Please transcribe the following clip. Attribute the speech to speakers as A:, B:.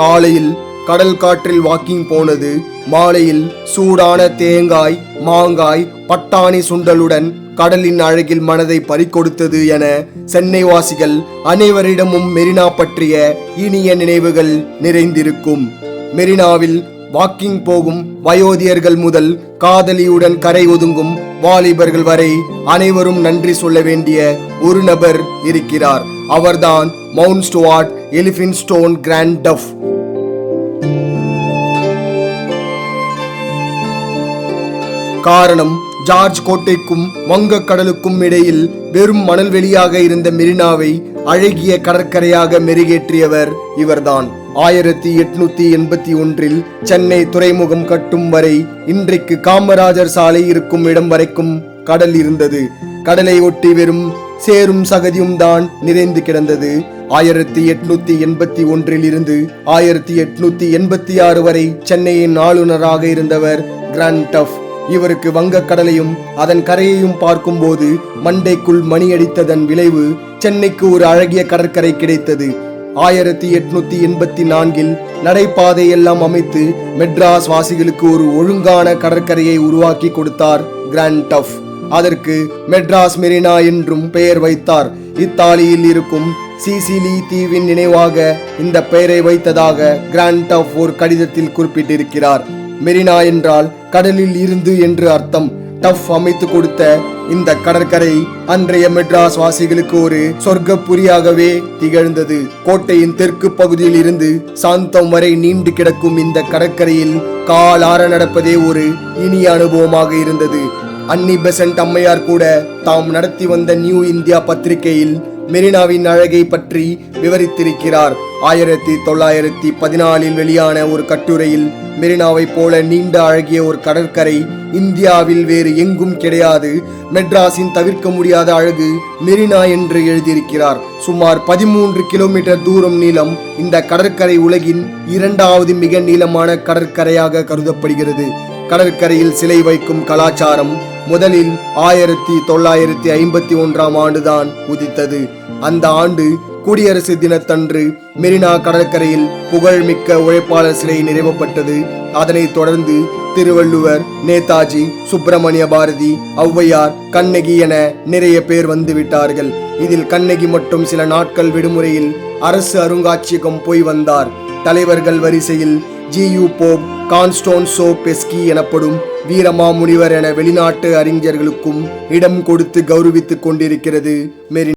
A: காலையில் கடல் காற்றில் வாக்கிங் போனது. மாலையில் சூடான தேங்காய் மாங்காய் பட்டாணி சுண்டலுடன் கடலின் அழகில் மனதை பறிக்கொடுத்தது என சென்னை வாசிகள் அனைவரிடமும் மெரினா பற்றிய இனிய நினைவுகள் நிறைந்திருக்கும். மெரினாவில் வாக்கிங் போகும் வயோதியர்கள் முதல் காதலியுடன் கரை ஒதுங்கும் வாலிபர்கள் வரை அனைவரும் நன்றி சொல்ல வேண்டிய ஒரு நபர் இருக்கிறார். அவர்தான் mount Stuart Elphinstone Grant Duff. காரணம் ஜார்ஜ் கோட்டைக்கும் வங்கக்கடலுக்கும் இடையில் வெறும் மணல் வெளியாக இருந்த மெரினாவை அழகிய கடற்கரையாக மெருகேற்றியவர் இவர்தான். ஆயிரத்தி எட்நூத்தி எண்பத்தி ஒன்றில் சென்னை துறைமுகம் கட்டும் வரை இன்றைக்கு காமராஜர் சாலை இருக்கும் இடம் வரைக்கும் கடல் இருந்தது. கடலை ஒட்டி வெறும் சேரும் சகதியும் தான் நிறைந்து கிடந்தது. ஆயிரத்தி எட்நூத்தி எண்பத்தி ஒன்றில் இருந்து ஆயிரத்தி எட்நூத்தி எண்பத்தி ஆறு வரை சென்னையின் ஆளுநராக இருந்தவர் கிராண்ட் டஃப் இவருக்கு வங்கக்கடலையும் அதன் கரையையும் பார்க்கும்போது மண்டைக்குள் மணியடித்ததன் விளைவு சென்னைக்கு ஒரு அழகிய கடற்கரை கிடைத்தது. ஆயிரத்தி எட்நூத்தி எண்பத்தி நான்கில் நடைபாதை எல்லாம் அமைத்து மெட்ராஸ் வாசிகளுக்கு ஒரு ஒழுங்கான கடற்கரையை உருவாக்கி கொடுத்தார் கிராண்ட் டஃப் அதற்கு மெட்ராஸ் மெரினா என்றும் பெயர் வைத்தார். இத்தாலியில் இருக்கும் சிசிலி தீவின் நினைவாக இந்த பெயரை வைத்ததாக கிராண்ட் டஃப் ஒரு கடிதத்தில் குறிப்பிட்டிருக்கிறார். மெரினா என்றால் கடலில் இருந்து என்று அர்த்தம். டஃப் அமைத்து கொடுத்த இந்த கடற்கரை அன்றைய மெட்ராஸ் வாசிகளுக்கு ஒரு சொர்க்கப்புரியாகவே திகழ்ந்தது. கோட்டையின் தெற்கு பகுதியில் இருந்து சாந்தம் வரை நீண்டு கிடக்கும் இந்த கடற்கரையில் காலார நடப்பதே ஒரு இனிய அனுபவமாக இருந்தது. அன்னி பெசன்ட் அம்மையார் கூட தாம் நடத்தி வந்த நியூ இந்தியா பத்திரிகையில் மெரினாவின் அழகை பற்றி விவரித்திருக்கிறார். ஆயிரத்தி தொள்ளாயிரத்தி பதினாலில் வெளியான ஒரு கட்டுரையில் மெரினாவைப் போல நீண்ட அழகிய ஒரு கடற்கரை இந்தியாவில் வேறு எங்கும் கிடையாது. மெட்ராஸின் தவிர்க்க முடியாத அழகு மெரினா என்று எழுதியிருக்கிறார். சுமார் பதிமூன்று கிலோமீட்டர் தூரம் நீளம் இந்த கடற்கரை உலகின் இரண்டாவது மிக நீளமான கடற்கரையாக கருதப்படுகிறது. கடற்கரையில் சிலை வைக்கும் கலாச்சாரம் முதலில் ஆயிரத்தி தொள்ளாயிரத்தி ஐம்பத்தி ஒன்றாம் ஆண்டுதான் உதித்தது. அந்த ஆண்டு குடியரசு தினத்தன்று மெரினா கடற்கரையில் புகழ்மிக்க உழைப்பாளர் சிலை நிறுவப்பட்டது. அதனைத் தொடர்ந்து திருவள்ளுவர் நேதாஜி சுப்பிரமணிய பாரதி ஔவையார் கண்ணகி என நிறைய பேர் வந்துவிட்டார்கள். இதில் கண்ணகி மட்டும் சில நாட்கள் விடுமுறையில் அரசு அருங்காட்சியகம் போய் வந்தார். தலைவர்கள் வரிசையில் ஜியு போப் கான்ஸ்டோன்சோ பெஸ்கி எனப்படும் வீரமாமுனிவர் என வெளிநாட்டு அறிஞர்களுக்கும் இடம் கொடுத்து கௌரவித்துக் கொண்டிருக்கிறது மெரினா.